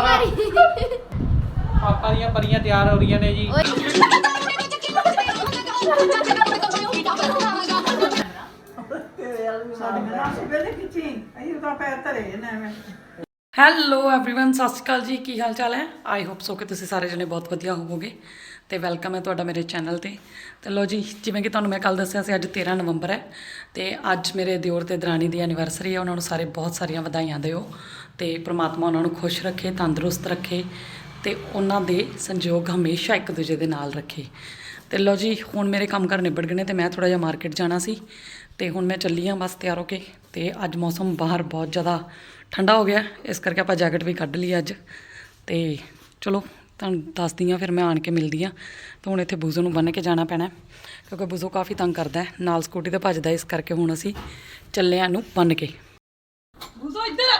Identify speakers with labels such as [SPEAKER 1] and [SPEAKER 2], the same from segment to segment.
[SPEAKER 1] ਵਾਰੀ
[SPEAKER 2] ਪਾਪਾ ਦੀਆਂ ਪਰੀਆਂ ਤਿਆਰ ਹੋ ਰਹੀਆਂ ਨੇ ਜੀ
[SPEAKER 3] ਸਾਡੀਆਂ ਨਾ ਵੇਲੇ ਖਿੱਚੀ ਅਸੀਂ ਤਾਂ ਪੈਰ ਧਰੇ ਨੇ ਐਵੇਂ
[SPEAKER 4] ਹੈਲੋ एवरीवन ਸਤਿ ਸ਼੍ਰੀ ਅਕਾਲ ਜੀ ਕੀ ਹਾਲ ਚਾਲ ਹੈ ਆਈ ਹੋਪ ਸੋ ਕਿ ਤੁਸੀਂ ਸਾਰੇ ਜਣੇ ਬਹੁਤ ਵਧੀਆ ਹੋਵੋਗੇ ਤੇ ਵੈਲਕਮ ਹੈ ਤੁਹਾਡਾ ਮੇਰੇ ਚੈਨਲ ਤੇ। ਤੇ ਲੋ ਜੀ, ਜਿਵੇਂ ਕਿ ਤੁਹਾਨੂੰ ਮੈਂ ਕੱਲ ਦੱਸਿਆ ਸੀ, ਅੱਜ 13 ਨਵੰਬਰ ਹੈ। ਤੇ ਅੱਜ ਮੇਰੇ ਦਿਓਰ ਤੇ ਦਰਾਣੀ ਦੀ ਐਨੀਵਰਸਰੀ ਹੈ, ਉਹਨਾਂ ਨੂੰ ਸਾਰੇ ਬਹੁਤ ਸਾਰੀਆਂ ਵਧਾਈਆਂ ਦਿਓ। ਤੇ ਪ੍ਰਮਾਤਮਾ ਉਹਨਾਂ ਨੂੰ ਖੁਸ਼ ਰੱਖੇ, ਤੰਦਰੁਸਤ ਰੱਖੇ ਤੇ ਉਹਨਾਂ ਦੇ ਸੰਯੋਗ ਹਮੇਸ਼ਾ ਇੱਕ ਦੂਜੇ ਦੇ ਨਾਲ ਰੱਖੇ। ਤੇ ਲੋ ਜੀ, ਹੁਣ ਮੇਰੇ ਕੰਮ ਕਰ ਨਿਬੜ ਗਏ ਨੇ ਤੇ ਮੈਂ ਥੋੜਾ ਜਿਹਾ ਮਾਰਕੀਟ ਜਾਣਾ ਸੀ। ਤੇ ਹੁਣ ਮੈਂ ਚੱਲੀ ਹਾਂ ਬਸ ਤਿਆਰ ਹੋ ਕੇ। ਤੇ ਅੱਜ ਮੌਸਮ ਬਾਹਰ ਬਹੁਤ ਜ਼ਿਆਦਾ ਠੰਡਾ ਹੋ ਗਿਆ। ਇਸ ਕਰਕੇ ਆਪਾਂ ਜੈਕਟ ਵੀ ਕੱਢ ਲਈ ਅੱਜ। ਤੇ ਚਲੋ ਤੁਹਾਨੂੰ ਦੱਸਦੀ ਹਾਂ, ਫਿਰ ਮੈਂ ਆਣ ਕੇ ਮਿਲਦੀ ਹਾਂ। ਤੇ ਹੁਣ ਇੱਥੇ ਬੂਜ਼ੋ ਨੂੰ ਬੰਨ੍ਹ ਕੇ ਜਾਣਾ ਪੈਣਾ ਕਿਉਂਕਿ ਬੂਜ਼ੋ ਕਾਫੀ ਤੰਗ ਕਰਦਾ ਹੈ। ਨਾਲ ਸਕੂਟੀ ਤੇ ਭੱਜਦਾ ਇਸ ਕਰਕੇ ਹੁਣ ਅਸੀਂ ਚੱਲੇ ਹਾਂ ਇਹਨੂੰ ਬੰਨ੍ਹ ਕੇ। ਬੂਜ਼ੋ ਇੱਧਰ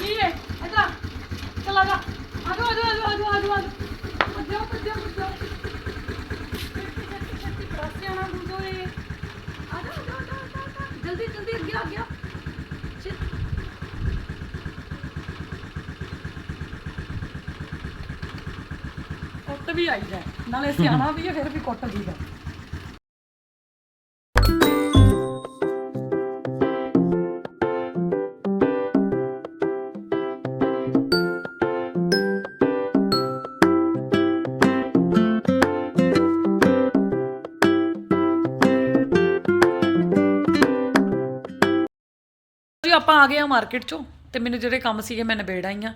[SPEAKER 4] ਕੀ ਹੈ? ਇੱਧਰ ਚਲਾ ਜਾ। ਆਜੋ ਆਜੋ ਆਜੋ ਆਜੋ ਆਜੋ ਆਜੋ ਭੱਜੋ ਭੱਜੋ ਜਲਦੀ ਜਲਦੀ ਅੱਗੇ ਆ ਗਿਆ ਵੀ ਆਈਦਾ ਨਾਲੇ ਸਿਆਣਾ ਵੀ ਹੈ, ਫਿਰ ਵੀ ਕੁੱਟ ਦੀਦਾ ਆਪਾਂ ਆ ਗਏ ਆ ਮਾਰਕੀਟ ਚੋਂ। ਤੇ ਮੈਨੂੰ ਜਿਹੜੇ ਕੰਮ ਸੀਗੇ ਮੈਂ ਨਿਬੇੜ ਆਈ ਆ।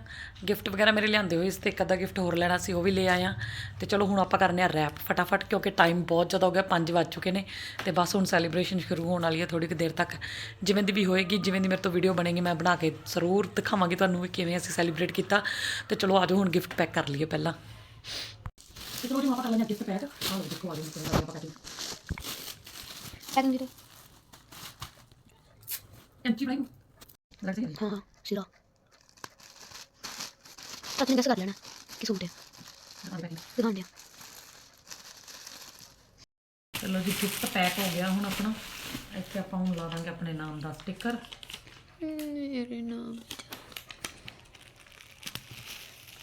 [SPEAKER 4] ਗਿਫਟ ਵਗੈਰਾ ਮੇਰੇ ਲਿਆਂਦੇ ਹੋਏ ਸੀ ਤੇ ਇੱਕ ਅੱਧਾ ਗਿਫਟ ਹੋਰ ਲੈਣਾ ਸੀ ਉਹ ਵੀ ਲੈ ਆਇਆ। ਤੇ ਚਲੋ ਹੁਣ ਆਪਾਂ ਕਰਨੇ ਆ ਰੈਪ ਫਟਾਫਟ ਕਿਉਂਕਿ ਟਾਈਮ ਬਹੁਤ ਜ਼ਿਆਦਾ ਹੋ ਗਿਆ 5 ਵੱਜ ਚੁੱਕੇ ਨੇ। ਤੇ ਬਸ ਹੁਣ ਸੈਲੀਬ੍ਰੇਸ਼ਨ ਸ਼ੁਰੂ ਹੋਣ ਵਾਲੀ ਹੈ ਥੋੜੀ ਕੁ ਦੇਰ ਤੱਕ। ਜਿਵੇਂ ਦੀ ਵੀ ਹੋਏਗੀ ਜਿਵੇਂ ਦੀ ਮੇਰੇ ਤੋਂ ਵੀਡੀਓ ਬਣੇਗੀ ਮੈਂ ਬਣਾ ਕੇ ਜ਼ਰੂਰ ਦਿਖਾਵਾਂਗੀ ਤੁਹਾਨੂੰ ਵੀ ਕਿਵੇਂ ਅਸੀਂ ਸੈਲੀਬ੍ਰੇਟ ਕੀਤਾ। ਤੇ ਚਲੋ ਆਜੋ ਹੁਣ ਗਿਫਟ ਪੈਕ ਕਰ ਲਈਏ ਪਹਿਲਾਂ। ਤੇ ਜੀ ਆਪਾਂ ਕਰ ਲੈਂਦੇ ਗਿਫਟ ਪੈਕ ਆਓ ਦੇਖੋ ਆਜੋ ਕਿਵੇਂ ਆਪਾਂ
[SPEAKER 1] ਪੈਕਿੰਗ ਵੀਰੇ।
[SPEAKER 4] ਐਂਟੀ ਬਲਾਈ ਲੱਗ ਜਾਏਗਾ
[SPEAKER 1] ਹਾਂ ਹਾਂ। ਸਿਰਾ ਤਾਂ ਕਿਸ ਕਰ ਲੈਣਾ? ਕਿ ਸੂਟ ਹੈ ਦਿਖਾਉਣ ਦਿਆ।
[SPEAKER 4] ਚਲੋ ਜੀ ਗਿਫਟ ਪੈਕ ਹੋ ਗਿਆ ਹੁਣ ਆਪਣਾ। ਇੱਥੇ ਆਪਾਂ ਹੁਣ ਲਾ ਦਾਂਗੇ ਆਪਣੇ ਨਾਮ ਦਾ ਸਟicker
[SPEAKER 1] ਮੇਰੇ ਨਾਮ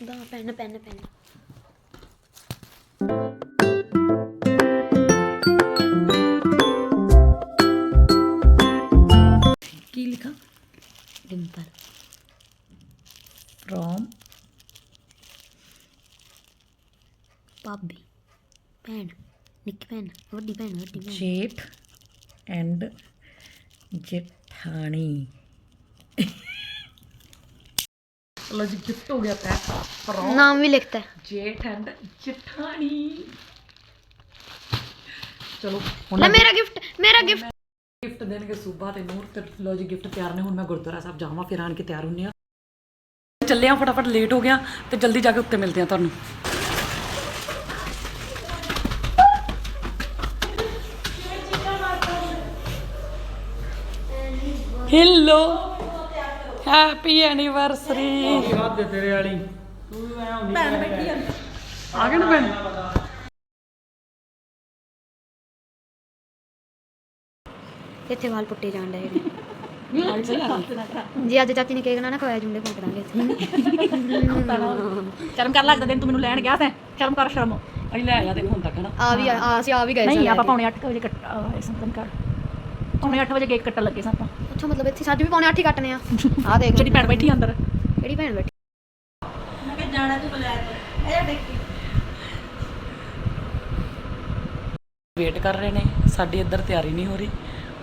[SPEAKER 1] ਦਾ ਪੈਨ ਪੈਨ ਪੈਨ
[SPEAKER 4] ਜਠਾਣੀ ਜੀ ਗਿਫਟ ਹੋ ਗਿਆ ਪੈਕ ਫਰੋਮ
[SPEAKER 1] ਨਾਮ ਵੀ ਲਿਖਤਾ ਹੈ।
[SPEAKER 4] ਜੇਠ ਐਂਡ ਜਠਾਣੀ। ਚਲੋ ਹੁਣ
[SPEAKER 1] ਲੈ ਮੇਰਾ ਗਿਫਟ ਮੇਰਾ ਗਿਫਟ
[SPEAKER 4] ਗਿਫਟ ਦੇਣਗੇ ਸੂਬਾ ਤੇ ਨੂਰ ਤੇ। ਲੋ ਜੀ ਗਿਫਟ ਤਿਆਰ ਨੇ ਹੁਣ ਮੈਂ ਗੁਰਦੁਆਰਾ ਸਾਹਿਬ ਜਾਵਾਂ ਫਿਰ ਆਣ ਕੇ ਤਿਆਰ ਹੁੰਨੇ ਆ। ਚੱਲੇ ਆ ਫਟਾਫਟ ਲੇਟ ਹੋ ਗਿਆ ਤੇ ਜਲਦੀ ਜਾ ਕੇ ਉੱਤੇ ਮਿਲਦੇ ਆ ਤੁਹਾਨੂੰ। ਹੈਲੋ। ਹੈਪੀ ਐਨੀਵਰਸਰੀ
[SPEAKER 2] ਹੱਥ ਤੇਰੇ ਵਾਲੀ? ਤੂੰ ਐ ਹੁੰਦੀ ਭੈਣ ਬੈਠੀ
[SPEAKER 4] ਆ। ਗਏ ਨਾ ਭੈਣ?
[SPEAKER 1] ਇੱਥੇ ਵਾਲ ਪੁੱਟੇ ਜਾਣ ਡਏ ਨੇ। ਜੀ ਅੱਜ ਚਾਚੀ ਨੇ ਕੇਕ ਨਾ ਨਾ ਖਵਾਇਆ ਜੁੰਡੇ ਫੋਨ ਕਰਾਂਗੇ ਇੱਥੇ।
[SPEAKER 5] ਸ਼ਰਮ ਕਰ ਲੱਗਦਾ ਦਿਨ ਤੂੰ ਮੈਨੂੰ ਲੈਣ ਗਿਆ ਤੈਂ। ਸ਼ਰਮ ਕਰ ਸ਼ਰਮ।
[SPEAKER 4] ਅਸੀਂ ਲੈ ਆਇਆ ਤੈਨੂੰ ਹੁਣ ਤੱਕ। ਨਾ
[SPEAKER 1] ਆ ਵੀ ਆ ਅਸੀਂ ਆ ਵੀ ਗਏ
[SPEAKER 5] ਨਹੀਂ
[SPEAKER 1] ਸਾਂ
[SPEAKER 5] ਆਪਾਂ
[SPEAKER 1] ਲੈ
[SPEAKER 5] ਪੌਣੇ 8 ਵਜੇ ਕੱਟ ਸੰਤਨ ਕਰ। ਪੌਣੇ 8 ਵਜੇ ਕੇਕ ਕੱਟਣ ਲੱਗੇ ਸਾਂ ਆਪਾਂ।
[SPEAKER 1] ਅੱਛਾ ਮਤਲਬ ਇੱਥੇ ਸੱਜ ਵੀ ਪੌਣੇ ਅੱਠ ਹੀ ਕੱਟਨੇ ਆ। ਆ ਦੇਖ
[SPEAKER 5] ਜਿਹੜੀ ਭੈਣ ਬੈਠੀ ਅੰਦਰ।
[SPEAKER 1] ਕਿਹੜੀ ਭੈਣ ਬੈਠੀ?
[SPEAKER 4] ਵੇਟ ਕਰ ਰਹੇ ਨੇ। ਸਾਡੀ ਇੱਧਰ ਤਿਆਰੀ ਨਹੀਂ ਹੋ ਰਹੀ।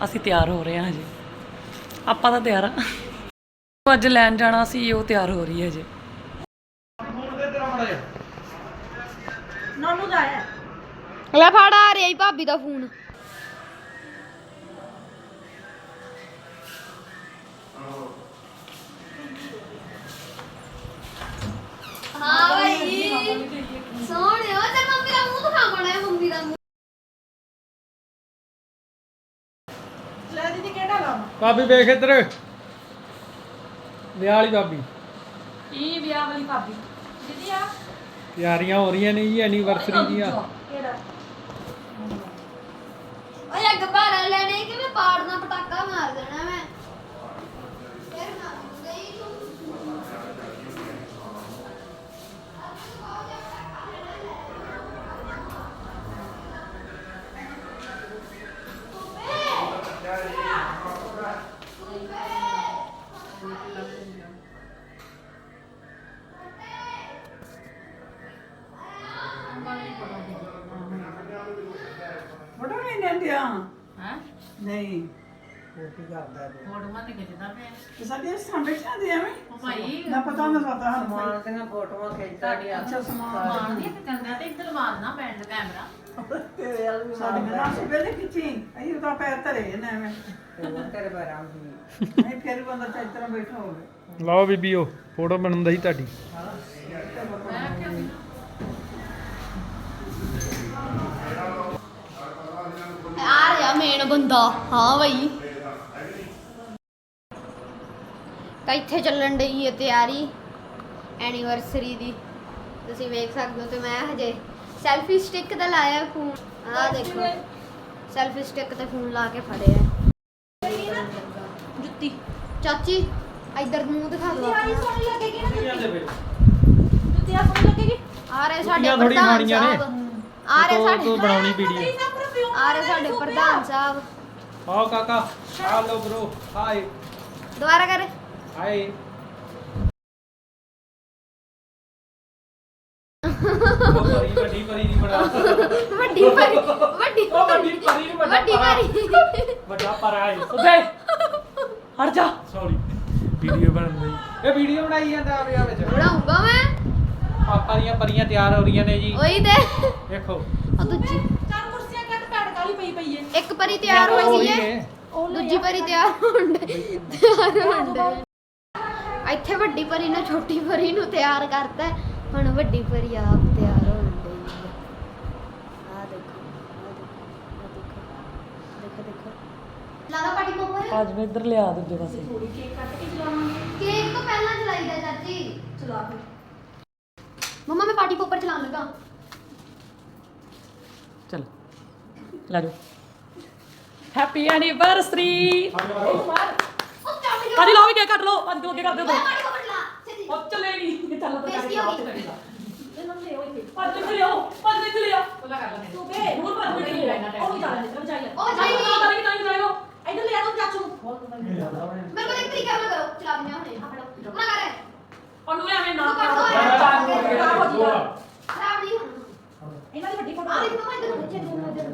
[SPEAKER 4] ਅਸੀਂ ਤਿਆਰ ਹੋ ਰਹੇ ਹਾਂ ਹਜੇ। ਆਪਾਂ ਤਾਂ ਤਿਆਰ ਆ। ਅੱਜ ਲੈਣ ਜਾਣਾ ਸੀ ਉਹ ਤਿਆਰ ਹੋ ਰਹੀ ਹੈ ਹਜੇ।
[SPEAKER 5] ਨੋਨੂ ਦਾ ਆਇਆ।
[SPEAKER 1] ਲੈ ਫੜ ਆ ਰਿਹਾ ਭਾਬੀ ਦਾ ਫੋਨ। ਹਾਂ ਭਾਈ ਸੋਹਣਿਓ ਤੇ ਮੰਮੀ ਦਾ ਮੂੰਹ ਦਿਖਾਵਣਾ ਹੈ ਮੰਮੀ ਦਾ ਮੂੰਹ।
[SPEAKER 5] ਲੈ ਦੀਦੀ ਕਿਹੜਾ ਲਾਵਾਂ
[SPEAKER 2] ਭਾਬੀ ਵੇਖ ਇੱਧਰ। ਵਿਆਹ ਵਾਲੀ ਭਾਬੀ।
[SPEAKER 4] ਇਹ ਵਿਆਹ ਵਾਲੀ ਭਾਬੀ?
[SPEAKER 5] ਦੀਦੀ ਆ।
[SPEAKER 2] ਤਿਆਰੀਆਂ ਹੋ ਰਹੀਆਂ ਨੇ ਜੀ ਐਨੀਵਰਸਰੀ ਦੀਆਂ।
[SPEAKER 5] ਕਿਹੜਾ
[SPEAKER 1] ਓਏ ਗੱਬਾਰਾ ਲੈਣੇ ਕਿ ਮੈਂ ਪਾੜਨਾ ਪਟਾਕਾ ਮਾਰ ਦੇਣਾ ਮੈਂ ਫਿਰ ਮਾਰ ਗਈ ਤੂੰ
[SPEAKER 3] ਨਹੀਂ
[SPEAKER 6] ਉਹ ਕੀ ਕਰਦਾ ਤੂੰ
[SPEAKER 5] ਫੋਟੋਆਂ ਤੇ ਖਿੱਚਦਾ ਪਿਆ
[SPEAKER 3] ਤੇ ਸਾਡੀਆਂ ਸਾਹਮਣੇ ਚਾਹਦੇ ਐਵੇਂ
[SPEAKER 5] ਉਹ ਭਾਈ
[SPEAKER 3] ਨਾ ਪਤਾ ਨਾ ਸਾਡਾ ਹਰ
[SPEAKER 6] ਮਾਂ ਦੀਆਂ ਫੋਟੋਆਂ ਖਿੱਚਦਾ ਗਿਆ
[SPEAKER 3] ਅੱਛਾ ਸਮਾਨ।
[SPEAKER 5] ਮਾਂ ਦੀ ਚੰਗਾ ਤੇ ਇੱਧਰ ਮਾਰਨਾ ਪੈਣ ਦਾ ਕੈਮਰਾ।
[SPEAKER 6] ਤੇਰੇ ਵਾਲ ਵੀ
[SPEAKER 3] ਸਾਡੀ
[SPEAKER 6] ਮਾਰਦਾ
[SPEAKER 3] ਨਾ ਸੁਬੇ ਦੇ ਖਿੱਚੀ ਅਸੀਂ ਤਾਂ ਪੈਰ ਧਰੇ ਨੇ ਐਵੇਂ।
[SPEAKER 6] ਤੇ ਉਹ ਤੇਰੇ ਬਾਰਾਂ ਦੀ
[SPEAKER 3] ਨਹੀਂ ਫਿਰ ਬੰਦਾ ਤਾਂ ਇਸ ਤਰ੍ਹਾਂ ਬੈਠਾ ਹੋਵੇ।
[SPEAKER 2] ਲਓ ਬੀਬੀਓ ਫੋਟੋ ਬਣਾਉਂਦਾ ਸੀ ਤੁਹਾਡੀ।
[SPEAKER 1] ਆ ਰਿਹਾ ਮੇਨ ਬੰਦਾ। ਹਾਂ ਬਈ। ਤਾਂ ਇੱਥੇ ਚੱਲਣ ਡਈ ਹੈ ਤਿਆਰੀ ਐਨੀਵਰਸਰੀ ਦੀ। ਤੁਸੀਂ ਵੇਖ ਸਕਦੇ ਹੋ ਤੇ ਮੈਂ ਹਜੇ ਸੈਲਫੀ ਸਟਿੱਕ ਦਾ ਲਾਇਆ ਫੋਨ ਆਹ ਦੇਖੋ। ਸੈਲਫੀ ਸਟਿੱਕ ਤੇ ਫੋਨ ਲਾ ਕੇ ਫੜਿਆ ਜੁੱਤੀ। ਚਾਚੀ ਇੱਧਰ ਮੂੰਹ ਦਿਖਾ ਦਿਓ ਆਪਣਾ।
[SPEAKER 5] ਸੋਹਣੀ ਲੱਗੇਗੀ ਨਾ
[SPEAKER 2] ਕਿਹਨਾਂ ਦੇ ਵੇ
[SPEAKER 5] ਜੁੱਤੀਆਂ ਸੋਹਣੀ ਲੱਗੇਗੀ।
[SPEAKER 1] ਆ ਰਹੇ ਸਾਡੇ ਪ੍ਰਧਾਨ
[SPEAKER 2] ਖਾਣੀਆਂ ਨੇ।
[SPEAKER 1] ਸਾਹਿਬ। ਆ ਰਹੇ
[SPEAKER 2] ਤੂੰ
[SPEAKER 1] ਸਾਡੇ
[SPEAKER 2] ਬਣਾਉਣੀ ਵੀਡੀਓ
[SPEAKER 1] ਆ ਰਹੇ ਸਾਡੇ ਪ੍ਰਧਾਨ ਸਾਹਿਬ।
[SPEAKER 2] ਆਓ ਕਾਕਾ ਆ ਲੋ ਬ్రో ਹਾਈ
[SPEAKER 1] ਦੁਬਾਰਾ ਕਰ।
[SPEAKER 2] ਹਾਈ ਪਰੀ ਵੱਡੀ ਪਰੀ ਨਹੀਂ ਬਣਾ
[SPEAKER 1] ਵੱਡੀ ਪਰੀ ਵੱਡੀ
[SPEAKER 2] ਉਹ ਵੱਡੀ ਪਰੀ ਨੂੰ ਵੱਡਾ
[SPEAKER 1] ਵੱਡੀ
[SPEAKER 2] ਪਰਾ।
[SPEAKER 1] ਪਰੀ
[SPEAKER 2] ਵੱਡਾ ਪਰ ਆਏ
[SPEAKER 4] ਉਦੇ ਹਟ ਜਾ
[SPEAKER 2] ਸੌਰੀ ਵੀਡੀਓ ਬਣ ਰਹੀ ਇਹ ਵੀਡੀਓ ਬਣਾਈ ਜਾਂਦਾ ਆ ਵਿਆਹ ਵਿੱਚ
[SPEAKER 1] ਬਣਾਉਂਗਾ ਮੈਂ।
[SPEAKER 2] ਪਾਪਾ ਦੀਆਂ ਪਰੀਆਂ ਤਿਆਰ ਹੋ ਰਹੀਆਂ ਨੇ ਜੀ।
[SPEAKER 1] ਉਹੀ ਤੇ।
[SPEAKER 2] ਦੇਖੋ।
[SPEAKER 1] ਉਹ ਦੂਜੀ।
[SPEAKER 5] ਚਾਰ ਕੁਰਸੀਆਂ ਕੱਟ ਪੈੜ ਕਾਲੀ ਪਈ ਪਈ ਏ।
[SPEAKER 1] ਇੱਕ ਪਰੀ ਤਿਆਰ ਹੋਈ ਸੀ
[SPEAKER 2] ਨੇ।
[SPEAKER 1] ਦੂਜੀ ਪਰੀ ਤਿਆਰ ਹੋਣ ਡਈ। ਤਿਆਰ ਹੋਣ ਡਈ। ਇੱਥੇ ਵੱਡੀ ਪਰੀ ਨੇ ਛੋਟੀ ਪਰੀ ਨੂੰ ਤਿਆਰ ਕਰਤਾ। ਹੁਣ ਵੱਡੀ ਪਰੀ ਆਪ ਤਿਆਰ ਹੋਣ ਡਈ ਹੈ ਆ ਦੇਖੋ ਆ ਦੇਖੋ ਆ ਦੇਖੋ। ਦੇਖੋ ਦੇਖੋ। ਲਾਲਾ ਪਾਟੀ ਕੋਪਰ
[SPEAKER 4] ਅੱਜ ਮੈਂ ਇੱਧਰ ਲਿਆ ਦੂਜੇ ਪਾਸੇ।
[SPEAKER 1] ਕੇਕ ਤੋਂ ਪਹਿਲਾਂ ਚਲਾਈਦਾ ਚਾਚੀ। ਚਲਾ ਫਿਰ ਮੰਮਾ ਮੈਂ ਪਾਰਟੀ ਪੋਪਰ ਚਲਾਉਣ ਲੱਗਾ।
[SPEAKER 4] ਚਲ ਲੈ ਜਾਓ। ਹੈਪੀ ਐਨੀਵਰਸਰੀ
[SPEAKER 1] ਉਹ
[SPEAKER 4] ਅੱਜ ਲਾਓ ਵੀ ਕੇਕ ਕੱਟ ਲਓ ਤੋਂ ਅੱਗੇ ਕਰ ਦਿਓ
[SPEAKER 1] ਮੈਂ ਚਲਾ
[SPEAKER 4] ਉਹ ਚਲੇਗੀ ਚੱਲ ਪਤਾ
[SPEAKER 1] ਬੇਇੱਜ਼ਤੀ ਹੋ ਗਈ।
[SPEAKER 5] ਇਹਨਾਂ ਨੂੰ ਲਿਓ ਇੱਥੇ।
[SPEAKER 4] ਪੰਜ ਮਿੰਟ ਲਿਆਓ ਪੰਜ ਮਿੰਟ ਲਿਆਓ
[SPEAKER 5] ਉਹਦਾ ਕਰ ਲੈਣੇ
[SPEAKER 4] ਤੂੰ ਬੇ ਹੋਰ ਪੰਜ ਮਿੰਟ ਲਿਆਓ
[SPEAKER 5] ਉਹਨੂੰ ਜਾ ਲੈ ਤੈਨੂੰ ਚਾਹੀਏ
[SPEAKER 1] ਉਹ
[SPEAKER 4] ਨਹੀਂ
[SPEAKER 1] ਜਾਈ
[SPEAKER 4] ਤਾਂ ਨਹੀਂ ਤਾਂ ਨਹੀਂ ਜਾਏਗਾ
[SPEAKER 5] ਇੱਧਰ ਲੈ ਆ ਤੂੰ ਚਾਚੂ ਨੂੰ
[SPEAKER 1] ਮੇਰੇ ਕੋਲ ਇੱਕ ਤਰੀਕਾ ਨਾ ਕਰੋ। ਚਲਾ ਦਿੰਦੇ ਹੁਣੇ ਆ ਫੜੋ। ਪੂਰਾ ਕਰ
[SPEAKER 4] ਉਹਨੂੰ ਐਵੇਂ ਨਾ
[SPEAKER 1] ਤੂੰ ਕਰ।
[SPEAKER 4] ਕਰ
[SPEAKER 1] ਦੋ ਖਰਾਬ ਨਹੀਂ ਹੋਣਾ।
[SPEAKER 5] ਇਹਨਾਂ ਦੀ ਵੱਡੀ
[SPEAKER 1] ਆ।
[SPEAKER 5] ਫੋਟੋ
[SPEAKER 1] ਦੇਖੋ ਮੈਂ ਇੱਧਰ। ਬੱਚੇ ਨੂੰ ਇੱਧਰ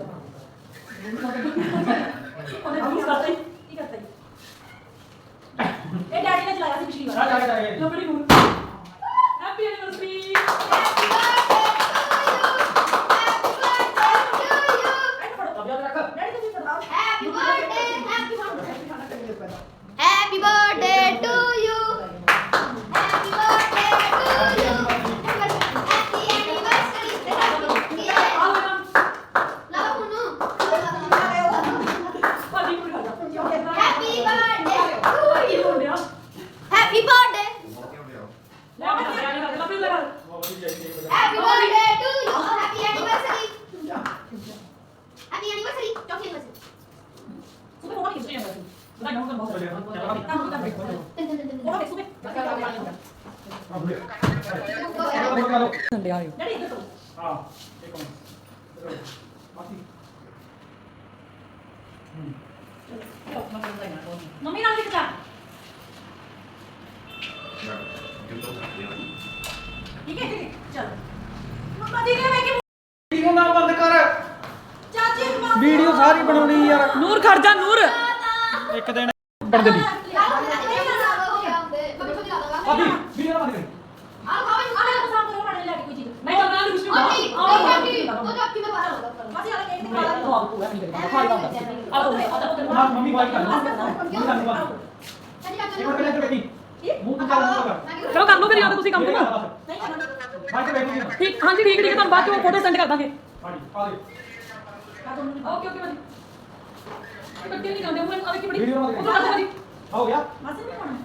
[SPEAKER 4] ਉਹਨੇ ਕੀ ਕਰਤਾ?
[SPEAKER 5] ਕੀ ਕਰਤਾ ਇਹ ਡੈਡੀ ਨੇ ਚਲਾਇਆ ਸੀ ਪਿਛਲੀ ਵਾਰ।
[SPEAKER 2] ਜਾ ਜਾ ਜਾ
[SPEAKER 4] ਲਓ ਬੜੀ ਗੁੱਡ ਹੈਪੀ ਐਨੀਵਰਸਰੀ
[SPEAKER 5] ਐਂ ਫੜੋ
[SPEAKER 2] ਯਾਦ ਰੱਖ
[SPEAKER 5] ਡੈਡੀ ਤੁਸੀਂ ਫੜਾਓ
[SPEAKER 1] Happy birthday, happy birthday. Happy birthday to you. Happy birthday to you. Happy anniversary.
[SPEAKER 4] ਆ ਲੈ ਨਾ
[SPEAKER 1] ਲਾਓ ਹੁਣੂ।
[SPEAKER 4] ਭਾਜੀ ਕੋਈ ਖਾ ਜਾ
[SPEAKER 1] Happy birthday to
[SPEAKER 4] Ki
[SPEAKER 1] you.
[SPEAKER 4] ਹੋਣ ਡਿਆ
[SPEAKER 1] Happy birthday.
[SPEAKER 4] ਲੈ ਆ ਲੈ ਆ ਲੈ ਫਿਰ ਲਗਾ
[SPEAKER 1] Happy birthday to you. Happy anniversary. Happy anniversary. ਚੌਥੀ anniversary.
[SPEAKER 4] ਸੁਬੇ ਫੋਟੋ ਖਿੱਚ ਰਹੀ ਹਾਂ ਮੈਂ ਨਹੀਂ ਨਾ ਬਹੁਤ
[SPEAKER 1] ਤਿੰਨ ਤਿੰਨ ਤਿੰਨ ਤਿੰਨ।
[SPEAKER 5] ਫੋਟੋ ਦੇਖ ਸੁਬੇ
[SPEAKER 4] ਡਿਆ ਆਇਓ
[SPEAKER 5] ਡੈਡੀ ਇੱਧਰ ਕਰੋ
[SPEAKER 2] ਹਾਂ ਇੱਕ ਮਿੰਟ ਬਾਕੀ
[SPEAKER 5] ਮੰਮੀ ਨਾਲ ਵੀ ਖਿਚਾ ਠੀਕ ਹੈ ਠੀਕ ਹੈ ਚਲ ਮੰਮਾ ਦੀ ਨੇ ਮੈਂ ਕਿ
[SPEAKER 2] ਵੀਡੀਓ ਨਾ ਬੰਦ ਕਰ
[SPEAKER 5] ਚਾਚੀ ਨੂੰ ਬਾਤ
[SPEAKER 2] ਵੀਡੀਓ ਸਾਰੀ ਬਣਾਉਣੀ ਯਾਰ।
[SPEAKER 4] ਨੂਰ ਖੜ ਜਾ ਨੂਰ।
[SPEAKER 2] ਇੱਕ ਦਿਨ ਬਣ ਗਈ।
[SPEAKER 1] ਲਾਓ ਨਾ ਇਹ ਨਾ ਹੋ ਗਿਆ ਹੁੰਦੇ ਮੈਂ ਛੋਟੀ ਲਾ ਦਵਾਂਗਾ
[SPEAKER 2] ਭਾਬੀ ਵੀਡੀਓ ਨਾ ਬੰਦ ਕਰ
[SPEAKER 1] ਆ ਖਾਓ ਜੀ
[SPEAKER 5] ਆਲੇ ਪਸੰਦ ਕਰੋ ਮਾੜੇ ਲੈ ਕੇ ਕੋਈ ਚੀਜ਼
[SPEAKER 4] ਨਹੀਂ
[SPEAKER 2] ਮੰਮੀ ਕਰ ਚੱਲ ਕਰ
[SPEAKER 4] ਲਓ ਫਿਰ ਯਾਦ ਤੁਸੀਂ ਕੰਮ ਕਰੋ। ਠੀਕ ਹਾਂਜੀ ਠੀਕ ਠੀਕ ਹੈ ਤੁਹਾਨੂੰ ਬਾਅਦ ਚ ਫੋਟੋ ਸੈਂਡ ਕਰ ਦਾਂਗੇ।
[SPEAKER 2] ਹਾਂਜੀ ਆ ਦੇ।
[SPEAKER 4] ਓਕੇ ਓਕੇ ਭਾਜੀ ਬੱਚੇ ਨਹੀਂ ਜਾਂਦੇ ਉਹ ਆ ਕੀ ਬੜੀ
[SPEAKER 2] ਵੀਡੀਓ
[SPEAKER 4] ਉਹ ਤਾਂ ਭਾਜੀ
[SPEAKER 2] ਹੋ ਗਿਆ
[SPEAKER 5] ਮਾਸੀ ਨਹੀਂ ਹੋਣਾ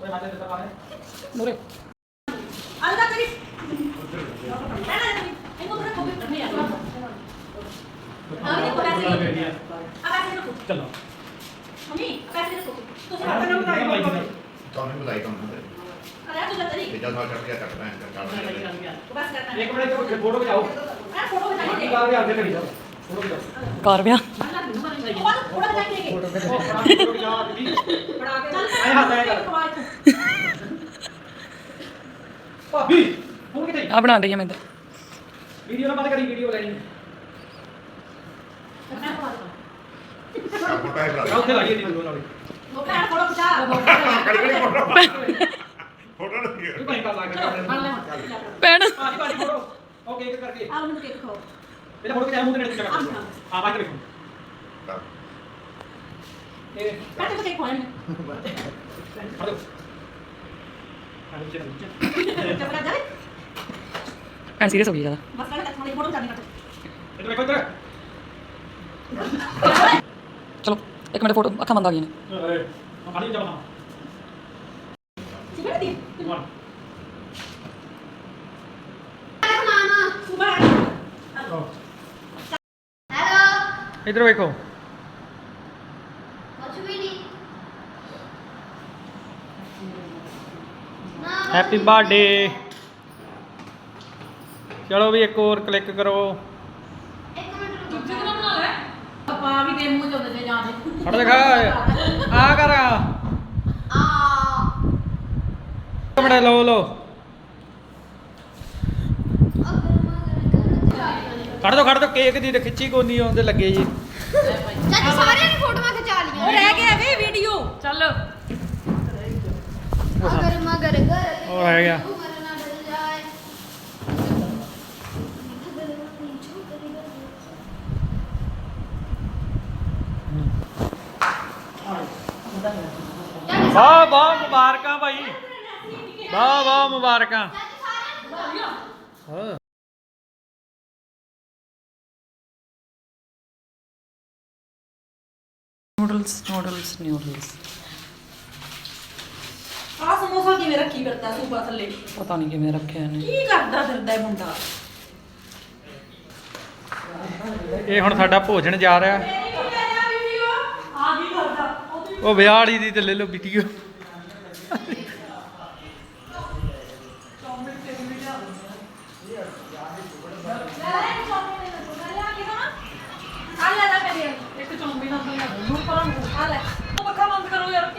[SPEAKER 2] ਕੋਈ ਮਾਤੇ ਦੇ ਤਾਂ
[SPEAKER 4] ਨੂਰੇ
[SPEAKER 5] ਆਲੇ ਦਾ ਕਰੀ ਨਾ ਨਾ ਇਹਨੂੰ ਥੋੜਾ ਕੋਪੀ ਕਰਨੀ ਆ ਆ ਵੀ ਕੋਲ ਹੀ ਆ ਪੈਸੇ ਰੱਖੋ
[SPEAKER 2] ਚਲੋ
[SPEAKER 5] ਮੰਮੀ ਪੈਸੇ ਰੱਖੋ ਤੁਸੀਂ
[SPEAKER 2] ਹਾਂ
[SPEAKER 5] ਆਪਣਾ
[SPEAKER 2] ਨਹੀਂ ਬਾਈ ਜੀ
[SPEAKER 7] ਤੁਹਾਨੂੰ ਬੁਲਾਈ ਤੇ
[SPEAKER 5] ਅਰੇ ਤੂੰ ਜਲਦੀ
[SPEAKER 7] ਤੇ ਜਦ ਮੈਂ ਕੱਟ ਗਿਆ ਕੱਟ ਮੈਂ ਕਰ
[SPEAKER 5] ਬਸ ਕਰਨਾ
[SPEAKER 2] ਇੱਕ ਮਿੰਟ ਫੋਟੋ ਖਿਚਾਓ
[SPEAKER 5] ਆ ਫੋਟੋ
[SPEAKER 2] ਬਾਕੀ
[SPEAKER 5] ਕੇ
[SPEAKER 2] ਦੇ ਅੱਗੇ ਕਰੀ ਜਾਓ
[SPEAKER 4] ਕਰ ਵਿਆ
[SPEAKER 5] ਫੋਟੋ ਕੇ
[SPEAKER 2] ਫੋਟੋ
[SPEAKER 5] ਕੇ।
[SPEAKER 2] ਭਾਬੀ
[SPEAKER 4] ਆ ਬਣਾ ਰਹੀ ਹਾਂ ਮੈਂ ਤਾਂ
[SPEAKER 2] ਵੀਡੀਓ ਨਾ ਬੰਦ ਕਰੀ ਵੀਡੀਓ ਲੈਣੀ
[SPEAKER 5] ਮੈਂ
[SPEAKER 7] ਪੈਸੇ ਫੜਾ
[SPEAKER 2] ਉੱਥੇ ਲਾਈਏ ਦੀ ਨਾਲੇ।
[SPEAKER 7] ਫੋਟੋ ਲੱਗੀ
[SPEAKER 2] ਇਹ ਭਾਈ ਕਰ
[SPEAKER 5] ਲੈ
[SPEAKER 4] ਭੈਣ।
[SPEAKER 2] ਭਾਜੀ ਭਾਜੀ ਫੋਟੋ। ਕੇਕ ਕਰਕੇ।
[SPEAKER 5] ਆ ਮੈਨੂੰ ਕੇਕ ਖਾਓ
[SPEAKER 2] ਇਹਦਾ ਫੋਟੋ ਕਿਹੜਾ ਮੂੰਹ ਦੇ ਨੇੜੇ ਚੱਕਰ ਹਾਂ ਬਾਈ ਦੇਖੋ ਇਹ
[SPEAKER 5] ਕੱਟ ਕੇ ਕੇਕ ਖਾਣੇ
[SPEAKER 2] ਫੜੋ ਹਾਂ ਜੀ ਚੱਲ
[SPEAKER 5] ਚੱਪ ਕਰ ਜਾ
[SPEAKER 4] ਭੈਣ ਸੀਰੀਅਸ ਹੋ ਗਈ ਜ਼ਿਆਦਾ
[SPEAKER 5] ਬਸ ਕੱਟ ਕੱਟ ਫੋਟੋ ਚਾਹਨੀ ਕੱਟ
[SPEAKER 2] ਇੱਧਰ ਵੇਖੋ ਇੱਧਰ
[SPEAKER 4] ਚਲੋ ਇੱਕ ਮਿੰਟ ਫੋਟੋ ਅੱਖਾਂ ਬੰਦ ਆ ਗਈਆਂ ਨੇ
[SPEAKER 5] ਸਿਗਰਟ ਦੀ
[SPEAKER 2] ਵਨ
[SPEAKER 1] ਮਾਮਾ
[SPEAKER 5] ਸੁਬਹ
[SPEAKER 1] ਹੈਲੋ
[SPEAKER 2] ਇੱਧਰ ਵੇਖੋ।
[SPEAKER 1] ਵੀ ਨਹੀਂ।
[SPEAKER 2] ਹੈਪੀ ਬਰਥਡੇ ਚਲੋ ਵੀ ਇੱਕ ਹੋਰ ਕਲਿੱਕ ਕਰੋ।
[SPEAKER 1] ਇੱਕ ਮਿੰਟ ਰੁਕੋ।
[SPEAKER 5] ਬਣਾ ਲੈ। ਪਾ ਵੀ ਦੇ ਮੂੰਹ ਚ ਦੇ।
[SPEAKER 2] ਫੜ ਦਿਖਾ। ਆ ਕਰ।
[SPEAKER 1] ਆ।
[SPEAKER 2] ਕਮੜਾ ਲਓ ਲਓ। ਕੱਢ ਦੋ ਕੱਢ ਦੋ ਕੇਕ ਦੀ ਤੇ ਖਿੱਚੀ ਕੋਨੀ ਆਉਂਦੇ ਲੱਗੇ ਜੀ।
[SPEAKER 1] ਚਾਚੀ ਸਾਰਿਆਂ ਨੇ ਫੋਟੋਆਂ ਖਿਚਾ ਲੀਆਂ
[SPEAKER 5] ਉਹ ਰਹਿ ਗਿਆ ਵੇ ਵੀਡੀਓ। ਚੱਲ।
[SPEAKER 1] ਅਗਰ ਮਗਰ ਗਰ
[SPEAKER 2] ਉਹ ਰਹਿ ਗਿਆ।
[SPEAKER 1] ਉਮਰ ਨਾ ਬਦਲ ਜਾਏ।
[SPEAKER 2] ਵਾਹ ਵਾਹ ਮੁਬਾਰਕਾਂ ਭਾਈ। ਵਾਹ ਵਾਹ ਮੁਬਾਰਕਾਂ। ਹਾਂ।
[SPEAKER 4] ਨੂਡਲਸ ਨੂਡਲਸ ਨੂਡਲਸ
[SPEAKER 5] ਆ ਸਮੋਸਾ ਕਿਵੇਂ ਰੱਖੀ ਫਿਰਦਾ ਸੂਬਾ ਥੱਲੇ?
[SPEAKER 4] ਪਤਾ ਨਹੀਂ ਕਿਵੇਂ ਰੱਖਿਆ ਇਹਨੇ।
[SPEAKER 5] ਕੀ ਕਰਦਾ ਫਿਰਦਾ ਇਹ ਮੁੰਡਾ?
[SPEAKER 2] ਇਹ ਹੁਣ ਸਾਡਾ ਭੋਜਨ ਜਾ ਰਿਹਾ।
[SPEAKER 5] ਆ ਕੀ ਕਰਦਾ?
[SPEAKER 2] ਉਹ ਵਿਆਹ ਵਾਲੀ ਦੀ ਤੇ ਲੈ ਲਓ ਵੀਡੀਓ
[SPEAKER 5] ਆ ਲੈ ਲੈ ਮੇਰੇ ਇੱਕ ਚੌਂਬੀ ਨਾਲ ਬਣਾ ਦੂਰ ਪਰਾਂ ਨੂੰ ਆ ਲੈ ਉਹ ਪੱਖਾ ਬੰਦ ਕਰੋ ਯਾਰ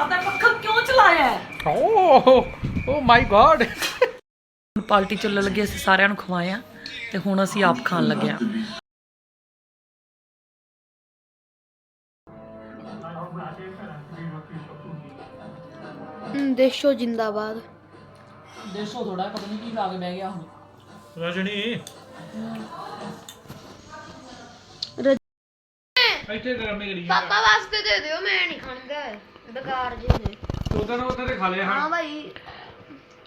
[SPEAKER 5] ਚਲਾਉਂਦਾ ਪੱਖਾ ਕਿਉਂ ਚਲਾਇਆ ਹੈ?
[SPEAKER 2] ਓ ਓ ਮਾਈ ਗॉड
[SPEAKER 4] ਹੁਣ ਪਾਰਟੀ ਚੱਲਣ ਲੱਗੀ ਅਸੀਂ ਸਾਰਿਆਂ ਨੂੰ ਖਵਾਇਆ ਤੇ ਹੁਣ ਅਸੀਂ ਆਪ ਖਾਣ ਲੱਗੇ ਆ
[SPEAKER 1] ਦੇਸ਼ੋ ਜਿੰਦਾਬਾਦ।
[SPEAKER 4] ਦੇਸ਼ੋ ਥੋੜਾ ਪਤਾ ਨਹੀਂ ਕੀ ਲਾ ਕੇ ਬਹਿ ਗਿਆ ਹੁਣ।
[SPEAKER 2] ਰਜਣੀ ਇੱਥੇ ਗਰਮੀ ਕਰੀ
[SPEAKER 1] ਪਾਪਾ ਵਾਸਤੇ ਦੇ ਦਿਓ ਮੈਂ ਨਹੀਂ ਖਾਂਦਾ। ਬੇਕਾਰ ਜੇ ਨੇ।
[SPEAKER 2] ਉਦੋਂ ਉੱਥੇ ਤੇ ਖਾ ਲਿਆ।
[SPEAKER 1] ਹਾਂ ਭਾਈ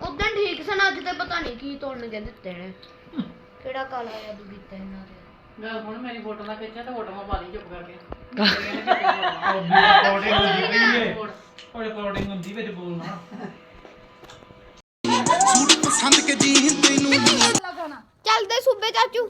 [SPEAKER 1] ਉਦੋਂ ਠੀਕ ਸਨ ਅੱਜ ਤੇ ਪਤਾ ਨਹੀਂ ਕੀ ਤੋੜਨ ਕੇ ਦਿੱਤੇ ਨੇ। ਕਿਹੜਾ ਕਾਲਾ ਜਾਦੂ ਕੀਤਾ ਇਹਨਾਂ ਤੇ
[SPEAKER 5] ਮੈਂ ਹੁਣ ਮੇਰੀ ਫੋਟੋ ਨਾ ਖਿੱਚਿਆ ਤੇ ਫੋਟੋ ਮੈਂ ਪਾ ਲਈ ਚੁੱਪ ਕਰਕੇ।
[SPEAKER 2] ਰਿਕਾਰਡਿੰਗ ਹੁੰਦੀ ਪਈ ਏ। ਉਹ ਰਿਕਾਰਡਿੰਗ ਹੁੰਦੀ ਵਿੱਚ ਬੋਲਣਾ।
[SPEAKER 1] ਚੱਲਦੇ ਸੂਬੇ ਚਾਚੂ।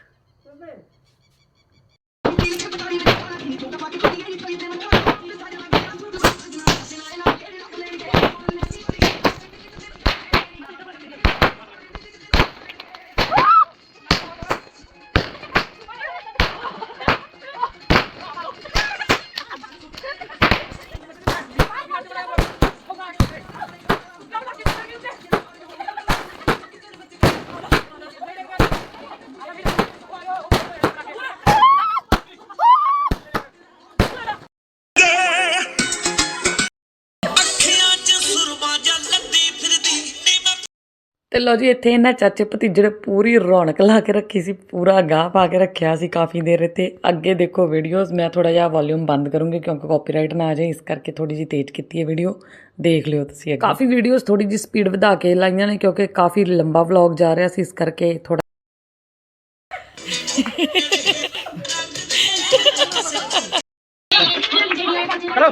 [SPEAKER 4] ਲੋ ਜੀ ਇੱਥੇ ਇਹਨਾਂ ਚਾਚੇ ਭਤੀਜੇ ਨੇ ਪੂਰੀ ਰੌਣਕ ਲਾ ਕੇ ਰੱਖੀ ਸੀ ਪੂਰਾ ਗਾਹ ਪਾ ਕੇ ਰੱਖਿਆ ਸੀ ਕਾਫੀ ਦੇਰ ਤੇ ਅੱਗੇ ਦੇਖੋ ਵੀਡੀਓਜ਼ ਮੈਂ ਥੋੜਾ ਜਿਹਾ ਵੋਲਿਊਮ ਬੰਦ ਕਰੂੰਗੀ ਕਿਉਂਕਿ ਕਾਪੀਰਾਈਟ ਨਾ ਆ ਜਾਏ ਇਸ ਕਰਕੇ ਥੋੜੀ ਜੀ ਤੇਜ਼ ਕੀਤੀ ਹੈ ਵੀਡੀਓ ਦੇਖ ਲਿਓ ਤੁਸੀਂ ਅੱਗੇ। ਕਾਫੀ ਵੀਡੀਓਜ਼ ਥੋੜੀ ਜੀ ਸਪੀਡ ਵਧਾ ਕੇ ਲਾਈਆਂ ਨੇ ਕਿਉਂਕਿ ਕਾਫੀ ਲੰਬਾ ਵਲੌਗ ਜਾ ਰਿਹਾ ਸੀ ਇਸ ਕਰਕੇ ਥੋੜਾ
[SPEAKER 5] ਕਰੋ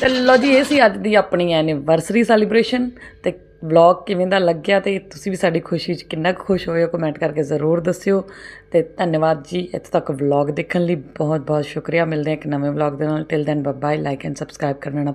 [SPEAKER 4] ਤੇ ਲੋ ਜੀ, ਇਹ ਸੀ ਅੱਜ ਦੀ ਆਪਣੀ ਐਨੀਵਰਸਰੀ ਸੈਲੀਬ੍ਰੇਸ਼ਨ ਤੇ ਵਲੌਗ ਕਿਵੇਂ ਦਾ ਲੱਗਿਆ ਤੇ ਤੁਸੀਂ ਵੀ ਸਾਡੀ ਖੁਸ਼ੀ 'ਚ ਕਿੰਨਾ ਕੁ ਖੁਸ਼ ਹੋਏ ਹੋ ਕਮੈਂਟ ਕਰਕੇ ਜ਼ਰੂਰ ਦੱਸਿਓ ਤੇ ਧੰਨਵਾਦ ਜੀ, ਇੱਥੇ ਤੱਕ ਵਲੌਗ ਦੇਖਣ ਲਈ ਬਹੁਤ ਬਹੁਤ ਸ਼ੁਕਰੀਆ, ਮਿਲਦੇ ਹਾਂ ਇੱਕ ਨਵੇਂ ਵਲੌਗ ਦੇ ਨਾਲ। Till then bye like and subscribe ਕਰਨਾ ਨਾ